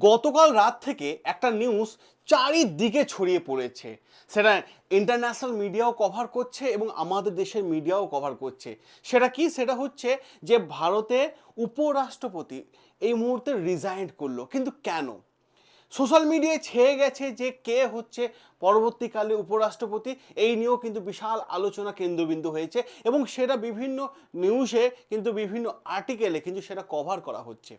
গতকাল রাত থেকে একটা নিউজ চারিদিকে ছড়িয়ে পড়েছে। সেটা ইন্টারন্যাশনাল মিডিয়াও কভার করছে এবং আমাদের দেশের মিডিয়াও কভার করছে। সেটা কি? সেটা হচ্ছে যে ভারতে উপরাষ্ট্রপতি এই মুহূর্তে রিজাইন করল। কিন্তু কেন? সোশ্যাল মিডিয়ায় ছেয়ে গেছে যে কে হচ্ছে পরবর্তীকালে উপরাষ্ট্রপতি, এই নিয়েও কিন্তু বিশাল আলোচনা কেন্দ্রবিন্দু হয়েছে এবং সেটা বিভিন্ন নিউজে কিন্তু বিভিন্ন আর্টিকেলে কিন্তু সেটা কভার করা হচ্ছে।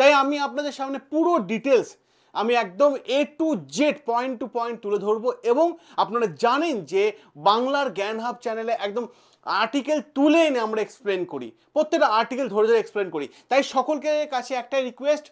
তাই আমি আপনাদের সামনে পুরো ডিটেলস আমি একদম A to Z point to point তুলে ধরব এবং আপনারা জানেন যে বাংলার জ্ঞান হাব চ্যানেলে একদম আর্টিকেল তুলে এনে আমরা এক্সপ্লেন করি। প্রত্যেকটা আর্টিকেল ধরে ধরে এক্সপ্লেন করি। তাই সকলকে কাছে একটাই রিকোয়েস্ট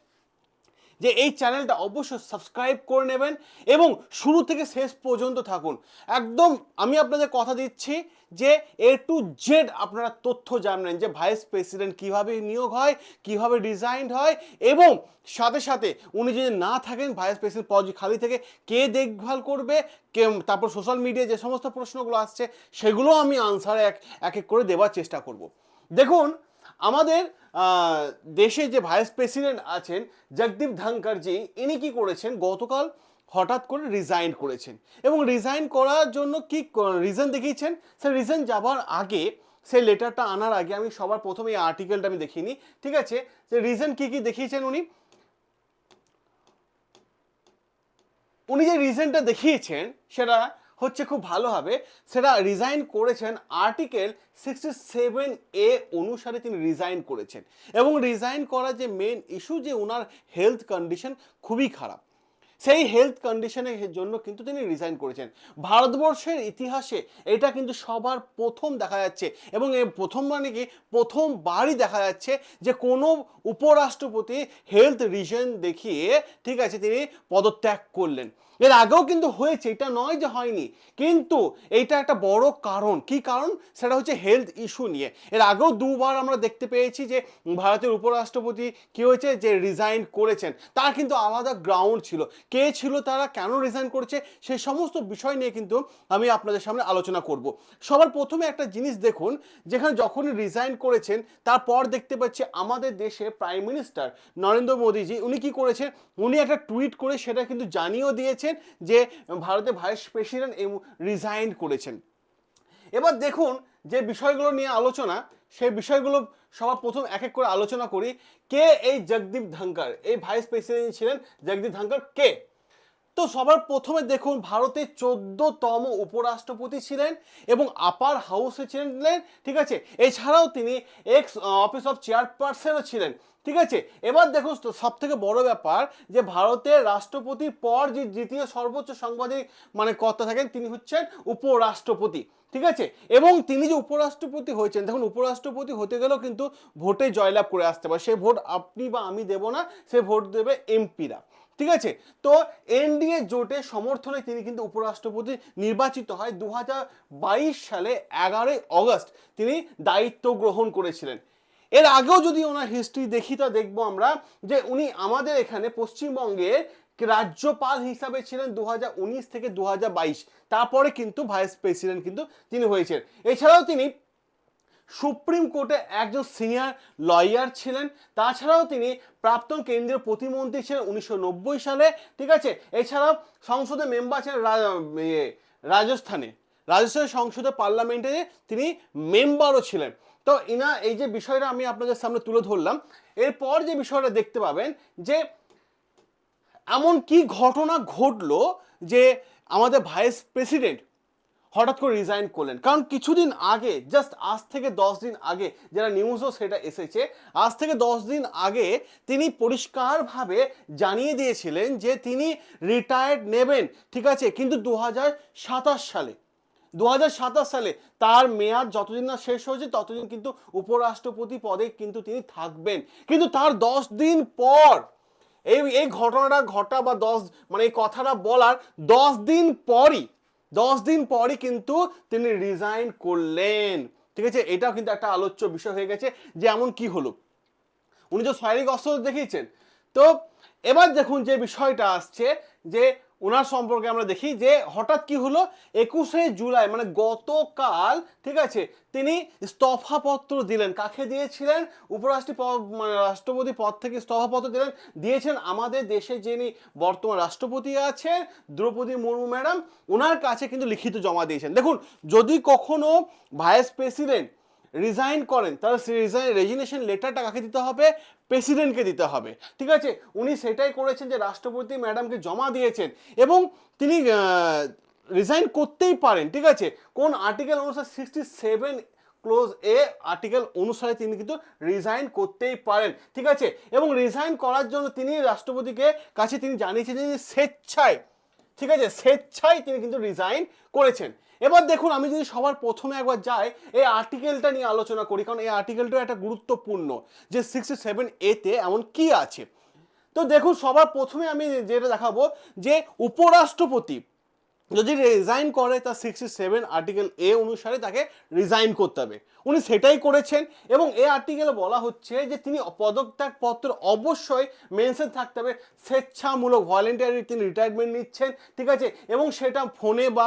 যে এই চ্যানেলটা অবশ্যই সাবস্ক্রাইব করে নেবেন এবং শুরু থেকে শেষ পর্যন্ত থাকুন। একদম আমি আপনাদের কথা দিচ্ছি যে এ টু জেড আপনারা তথ্য জানবেন যে ভাইস প্রেসিডেন্ট কীভাবে নিয়োগ হয়, কীভাবে ডিজাইন হয় এবং সাথে সাথে উনি যদি না থাকেন, ভাইস প্রেসিডেন্ট পদ খালি থেকে কে দেখভাল করবে, কে তারপর সোশ্যাল মিডিয়ায় যে সমস্ত প্রশ্নগুলো আসছে, সেগুলো আমি আনসার এক এক এক করে দেওয়ার চেষ্টা করব। দেখুন আমাদের দেশে যে ভাইস প্রেসিডেন্ট আছেন জগদীপ ধনকরজি ইনি কি করেছেন? গতকাল হঠাৎ করে রিজাইন করেছেন। এবং রিজাইন করার জন্য কি রিজন দেখিয়েছেন? সে রিজন যাবার আগে, সেই লেটারটা আনার আগে আমি সবার প্রথমে এই আর্টিকেলটা আমি দেখিনি। ঠিক আছে? যে রিজন কি কি দেখিয়েছেন উনি? উনি যে রিজনটা দেখিয়েছেন, সেটা হচ্ছে খুব ভালো হবে। সেটা রিজাইন করেছেন আর্টিকেল সিক্সটি সেভেন এ অনুসারে তিনি রিজাইন করেছেন। এবং রিজাইন করার যে মেন ইস্যু যে ওনার হেলথ কন্ডিশন খুবই খারাপ। সেই হেলথ কন্ডিশনের জন্য কিন্তু তিনি রিজাইন করেছেন। ভারতবর্ষের ইতিহাসে এটা কিন্তু সবার প্রথম দেখা যাচ্ছে এবং এই প্রথম মানে কি? প্রথমবারই দেখা যাচ্ছে যে কোনো উপরাষ্ট্রপতি হেলথ রিজন দেখিয়ে ঠিক আছে তিনি পদত্যাগ করলেন। এর আগেও কিন্তু হয়েছে, এটা নয় যে হয়নি, কিন্তু এইটা একটা বড় কারণ। কি কারণ? সেটা হচ্ছে হেলথ ইস্যু নিয়ে। এর আগেও দুবার আমরা দেখতে পেয়েছি যে ভারতের উপরাষ্ট্রপতি কি হয়েছে? যে রিজাইন করেছেন। তার কিন্তু আলাদা গ্রাউন্ড ছিল। কে ছিল তারা, কেন রিজাইন করেছে, সেই সমস্ত বিষয় নিয়ে কিন্তু আমি আপনাদের সামনে আলোচনা করব। সবার প্রথমে একটা জিনিস দেখুন, যেখানে যখনই রিজাইন করেছেন, তারপর দেখতে পাচ্ছি আমাদের দেশে প্রাইম মিনিস্টার নরেন্দ্র মোদীজি, উনি কি করেছেন? উনি একটা টুইট করে সেটা কিন্তু জানিয়েও দিয়েছেন যে ভারতের ভাইস প্রেসিডেন্ট রিজাইন করেছেন। এবার দেখুন যে বিষয়গুলো নিয়ে আলোচনা, সেই বিষয়গুলো সবার প্রথম এক এক করে আলোচনা করি, কে এই জগদীপ ধাঙ্কার এই ভাইস প্রেসিডেন্ট ছিলেন জগদীপ ধাঙ্কার কে? তো সবার প্রথমে দেখুন, ভারতের চোদ্দতম উপরাষ্ট্রপতি ছিলেন এবং আপার হাউসে ছিলেন ঠিক আছে? এছাড়াও তিনি এক্স অফিস অফ চেয়ারপারসনও ছিলেন, ঠিক আছে? এবার দেখুন সব থেকে বড় ব্যাপার যে ভারতের রাষ্ট্রপতির পর যে দ্বিতীয় সর্বোচ্চ সাংবাদিক মানে কর্তা থাকেন, তিনি হচ্ছেন উপরাষ্ট্রপতি, ঠিক আছে? এবং তিনি যে উপরাষ্ট্রপতি হয়েছেন, দেখুন, উপরাষ্ট্রপতি হতে গেলেও কিন্তু ভোটে জয়লাভ করে আসতে পারে। সেই ভোট আপনি বা আমি দেব না, সে ভোট দেবে এমপিরা। ঠিক আছে? তো এনডিএ জোটের সমর্থনে তিনি কিন্তু উপরাষ্ট্রপতি নির্বাচিত হয় দুহাজার বাইশ সালে এগারোই অগস্ট তিনি দায়িত্ব গ্রহণ করেছিলেন। এর আগেও যদি ওনার হিস্ট্রি দেখি তা দেখব আমরা যে উনি আমাদের এখানে পশ্চিমবঙ্গের রাজ্যপাল হিসাবে ছিলেন দু হাজার উনিশ থেকে দু হাজার বাইশ। তারপরে কিন্তু ভাইস প্রেসিডেন্ট কিন্তু তিনি হয়েছেন। এছাড়াও তিনি সুপ্রিম কোর্টে একজন সিনিয়র লয়ার ছিলেন। তাছাড়াও তিনি প্রাক্তন কেন্দ্রীয় প্রতিমন্ত্রী ছিলেন উনিশশো নব্বই সালে ঠিক আছে? এছাড়াও সংসদে মেম্বার ছিলেন ইয়ে, রাজস্থানে। রাজস্থান সংসদে পার্লামেন্টে তিনি মেম্বারও ছিলেন। তো ইনা এই যে বিষয়টা আমি আপনাদের সামনে তুলে ধরলাম এরপর যে বিষয়টা দেখতে পাবেন যে এমন কি ঘটনা ঘটলো যে আমাদের ভাইস প্রেসিডেন্ট হঠাৎ করে রিজাইন করলেন। কারণ কিছুদিন আগে জাস্ট আজ থেকে দশ দিন আগে যারা নিউজও সেটা এসেছে, আজ থেকে দশ দিন আগে তিনি পরিষ্কারভাবে জানিয়ে দিয়েছিলেন যে তিনি রিটায়ার্ড নেবেন, ঠিক আছে? কিন্তু দু হাজার সাতাশ সালে দু হাজার সাতাশ সালে তার মেয়াদ যতদিন না শেষ হয়েছে, ততদিন কিন্তু উপরাষ্ট্রপতি পদে কিন্তু তিনি থাকবেন। কিন্তু তার দশ দিন পর, এই এই ঘটনাটা ঘটা বা দশ মানে এই কথাটা বলার দশ দিন পরই দশ দিন পরই কিন্তু তিনি রিজাইন করলেন। ঠিক আছে? এটাও কিন্তু একটা আলোচ্য বিষয় হয়ে গেছে যে এমন কি হলো। উনি যে শারীরিক অস্ত্র দেখিয়েছেন। তো এবার দেখুন যে বিষয়টা আসছে যে ওনার সম্পর্কে আমরা দেখি যে হঠাৎ কি হলো? একুশে জুলাই মানে গতকাল, ঠিক আছে, তিনি স্তফাপত্র দিলেন। কাকে দিয়েছিলেন? উপরাষ্ট্রপতি পদ মানে রাষ্ট্রপতি পদ থেকে স্তফাপত্র দিলেন। দিয়েছেন আমাদের দেশে যিনি বর্তমান রাষ্ট্রপতি আছেন, দ্রৌপদী মুর্মু ম্যাডাম ওনার কাছে কিন্তু লিখিত জমা দিয়েছেন। দেখুন, যদি কখনো ভাইস প্রেসিডেন্ট রিজাইন করেন সেই রিজাইন রেজিগনেশন লেটারটা কাকে দিতে হবে? প্রেসিডেন্টকে দিতে হবে। ঠিক আছে? উনি সেটাই করেছেন যে রাষ্ট্রপতি ম্যাডামকে জমা দিয়েছেন এবং তিনি রিজাইন করতেই পারেন। ঠিক আছে? কোন আর্টিকেল অনুসারে sixty seven clause A article অনুসারে তিনি কিন্তু রিজাইন করতেই পারেন। ঠিক আছে? এবং রিজাইন করার জন্য তিনি রাষ্ট্রপতিকে কাছে তিনি জানিয়েছেন যে স্বেচ্ছায় ঠিক আছে? স্বেচ্ছায় তিনি কিন্তু রিজাইন করেছেন। এবার দেখুন, আমি যদি সবার প্রথমে একবার যাই, এই আর্টিকেলটা নিয়ে আলোচনা করি, কারণ এই আর্টিকেলটা একটা গুরুত্বপূর্ণ যে সিক্সটি সেভেন এতে এমন কি আছে। তো দেখুন, সবার প্রথমে আমি যেটা দেখাবো যে উপরাষ্ট্রপতি যদি রিজাইন করে, তার সিক্সটি সেভেন আর্টিকেল এ অনুসারে তাকে রিজাইন করতে হবে। উনি সেটাই করেছেন এবং এই আর্টিকেলে বলা হচ্ছে যে তিনি পদত্যাগ পত্র অবশ্যই মেনশন থাকতে হবে, স্বেচ্ছামূলক ভলেন্টিয়ারি তিনি রিটায়ারমেন্ট নিচ্ছেন, ঠিক আছে? এবং সেটা ফোনে বা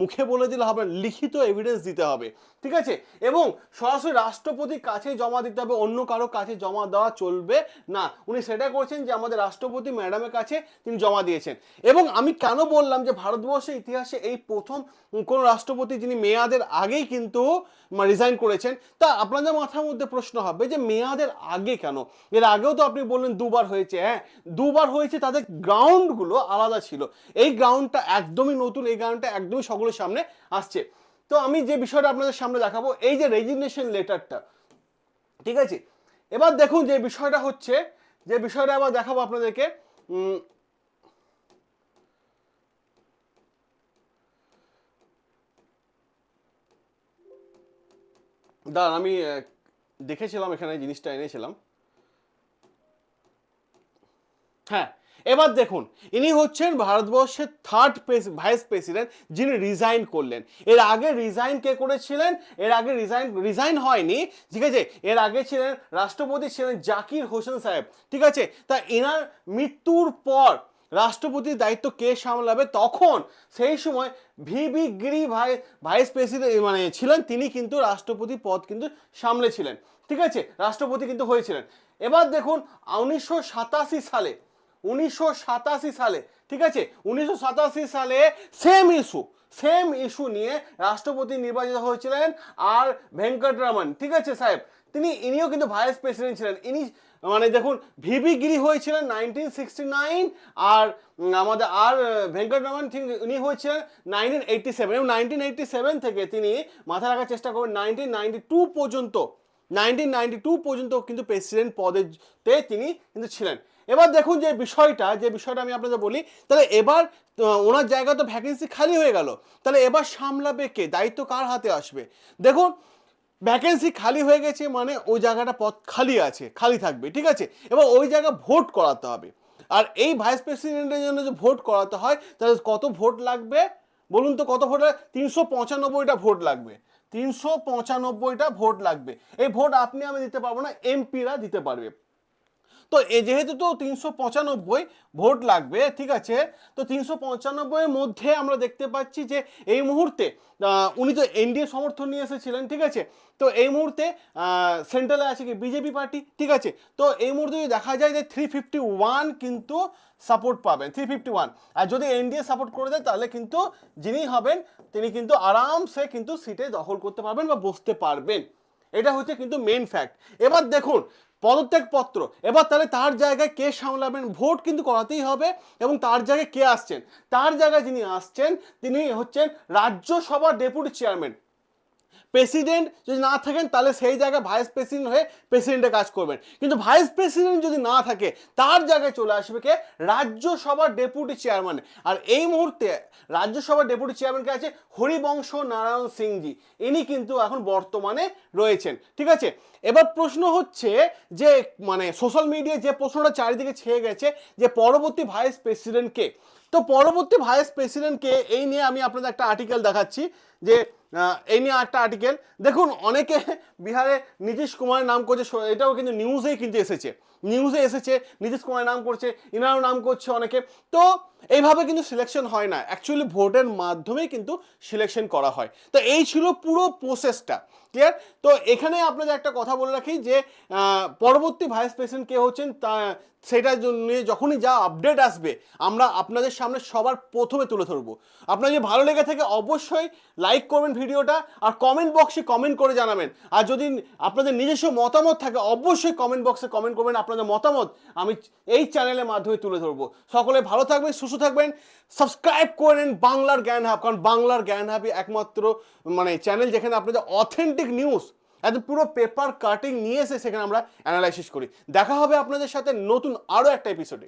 মুখে বলে দিলে হবে লিখিত এভিডেন্স দিতে হবে, ঠিক আছে? এবং সরাসরি রাষ্ট্রপতির কাছে জমা দিতে হবে, অন্য কারও কাছে জমা দেওয়া চলবে না। উনি সেটা করছেন যে আমাদের রাষ্ট্রপতি ম্যাডামের কাছে তিনি জমা দিয়েছেন। এবং আমি কেন বললাম যে ভারতবর্ষের ইতিহাসে এই প্রথম কোন রাষ্ট্রপতি যিনি মেয়াদের আগেই কিন্তু রিজাইন করেছেন। তা আপনাদের মাথার মধ্যে প্রশ্ন হবে যে মেয়াদের আগে কেন? এর আগেও তো আপনি বললেন দুবার হয়েছে হ্যাঁ? দুবার হয়েছে তাদের গ্রাউন্ডগুলো আলাদা ছিল। এই গ্রাউন্ডটা একদমই নতুন, এই গ্রাউন্ডটা একদমই সকলের সামনে আসছে। তো আমি যে বিষয়টা আপনাদের সামনে দেখাবো, এই যে রেজিগনেশন লেটারটা ঠিক আছে? এবার দেখুন যে বিষয়টা হচ্ছে, যে বিষয়টা আবার দেখাবো আপনাদেরকে। দাঁড়ান, আমি দেখেছিলাম এখানে জিনিসটা, এনেছিলাম। হ্যাঁ এবার দেখুন, ইনি হচ্ছেন ভারতবর্ষের থার্ড ভাইস প্রেসিডেন্ট যিনি রিজাইন করলেন। এর আগে রিজাইন কে করেছিলেন? এর আগে রিজাইন রিজাইন হয়নি। ঠিক আছে? এর আগে ছিলেন রাষ্ট্রপতি ছিলেন জাকির হোসেন সাহেব। ঠিক আছে? তা এনার মৃত্যুর পর রাষ্ট্রপতির দায়িত্ব কে সামলাবে? তখন সেই সময় ভিবি গিরি ভাই, ভাইস প্রেসিডেন্ট মানে ছিলেন, তিনি কিন্তু রাষ্ট্রপতি পদ কিন্তু সামলেছিলেন। ঠিক আছে? রাষ্ট্রপতি কিন্তু হয়েছিলেন। এবার দেখুন, উনিশশো সাতাশি সালে, উনিশশো সাতাশি সালে, ঠিক আছে? উনিশশো সাতাশি সালে সেম ইস্যু সেম ইস্যু নিয়ে রাষ্ট্রপতি নির্বাচিত হয়েছিলেন আর ভেঙ্কটরামন, ঠিক আছে সাহেব? তিনি, ইনিও কিন্তু ভাইস প্রেসিডেন্ট ছিলেন। ইনি মানে দেখুন, ভিবি গিরি হয়েছিলেন নাইনটিন সিক্সটি নাইন আর আমাদের আর ঠিক উনি হয়েছিলেন নাইনটিন এইটটি সেভেন এবং নাইনটিন এইটটি সেভেন থেকে তিনি মাথা রাখার চেষ্টা করবেন নাইনটিন নাইনটি টু পর্যন্ত নাইনটিন নাইনটি টু পর্যন্ত কিন্তু প্রেসিডেন্ট পদেতে তিনি কিন্তু ছিলেন। এবার দেখুন যে বিষয়টা যে বিষয়টা আমি আপনাদের বলি, তাহলে এবার ওনার জায়গা তো ভ্যাকেন্সি খালি হয়ে গেল। তাহলে এবার সামলাবে কে? দায়িত্ব কার হাতে আসবে? দেখুন ভ্যাকেন্সি খালি হয়ে গেছে মানে ওই জায়গাটা পথ খালি আছে, খালি থাকবে, ঠিক আছে? এবার ওই জায়গা ভোট করাতে হবে। আর এই ভাইস প্রেসিডেন্টের জন্য যে ভোট করাতে হয়, তাহলে কত ভোট লাগবে? বলুন তো কত ভোট লাগবে? তিনশো পঁচানব্বইটা ভোট লাগবে। তিনশো পঁচানব্বইটা ভোট লাগবে। এই ভোট আপনি, আমি দিতে পারব না এমপিরা দিতে পারবে। তো এ যেহেতু তো তিনশো পঁচানব্বই ভোট লাগবে, ঠিক আছে? তো তিনশো পঁচানব্বইয়ের মধ্যে আমরা দেখতে পাচ্ছি যে এই মুহূর্তে উনি তো এনডিএ সমর্থন নিয়ে এসেছিলেন, ঠিক আছে? তো এই মুহূর্তে সেন্ট্রালে আছে কি? বিজেপি পার্টি, ঠিক আছে? তো এই মুহূর্তে যদি দেখা যায় যে থ্রি ফিফটি ওয়ান কিন্তু সাপোর্ট পাবেন, থ্রি ফিফটি ওয়ান। আর যদি এনডিএ সাপোর্ট করে দেয়, তাহলে কিন্তু যিনি হবেন, তিনি কিন্তু আরামসে কিন্তু সিটে দখল করতে পারবেন বা বসতে পারবেন। এটা হচ্ছে কিন্তু মেন ফ্যাক্ট এবার দেখুন পদত্যাগ পত্র এবার তাহলে তার জায়গায় কে সামলাবেন? ভোট কিন্তু করাতেই হবে এবং তার জায়গায় কে আসছেন? তার জায়গায় যিনি আসছেন, তিনি হচ্ছেন রাজ্যসভার ডেপুটি চেয়ারম্যান। প্রেসিডেন্ট যদি না থাকেন, তাহলে সেই জায়গায় ভাইস প্রেসিডেন্ট হয়ে প্রেসিডেন্টের কাজ করবেন। কিন্তু ভাইস প্রেসিডেন্ট যদি না থাকে, তার জায়গায় চলে আসবে কে? রাজ্যসভার ডেপুটি চেয়ারম্যান। আর এই মুহূর্তে রাজ্যসভার ডেপুটি চেয়ারম্যান কে আছে? হরিবংশ নারায়ণ সিংজি। ইনি কিন্তু এখন বর্তমানে রয়েছেন। ঠিক আছে? এবার প্রশ্ন হচ্ছে যে মানে সোশ্যাল মিডিয়ায় যে প্রশ্নটা চারিদিকে ছেয়ে গেছে, যে পরবর্তী ভাইস প্রেসিডেন্ট কে? তো পরবর্তী ভাইস প্রেসিডেন্টকে এই নিয়ে আমি আপনাদের একটা আর্টিকেল দেখাচ্ছি যে এই নিয়ে একটা আর্টিকেল দেখুন, অনেকে বিহারে নীতিশ কুমারের নাম করছে, এটাও কিন্তু নিউজেই কিন্তু এসেছে। নিউজে এসেছে, নীতিশ কুমার নাম করছে, ইনারও নাম করছে অনেকে। তো এইভাবে কিন্তু সিলেকশন হয় না। অ্যাকচুয়ালি ভোটের মাধ্যমেই কিন্তু সিলেকশন করা হয়। তো এই ছিল পুরো প্রসেসটা ক্লিয়ার তো এখানে আপনাদের একটা কথা বলে রাখি যে পরবর্তী ভাইস প্রেসিডেন্ট কে হচ্ছেন, তা, সেটার জন্য যখনই যা আপডেট আসবে, আমরা আপনাদের সামনে সবার প্রথমে তুলে ধরবো। আপনার যদি ভালো লেগে থাকে, অবশ্যই লাইক করবেন ভিডিওটা, আর কমেন্ট বক্সে কমেন্ট করে জানাবেন। আর যদি আপনাদের নিজস্ব মতামত থাকে, অবশ্যই কমেন্ট বক্সে কমেন্ট করবেন। আপনাদের মতামত আমি এই চ্যানেলের মাধ্যমে তুলে ধরবো। সকলে ভালো থাকবেন, সুস্থ থাকবেন, সাবস্ক্রাইব করে নিন বাংলার জ্ঞান হাব, কারণ বাংলার জ্ঞান হাবই একমাত্র মানে চ্যানেল যেখানে আপনাদের অথেন্টিক নিউজ একদম পুরো পেপার কাটিং নিয়ে এসে সেখানে আমরা অ্যানালাইসিস করি। দেখা হবে আপনাদের সাথে নতুন আরও একটা এপিসোডে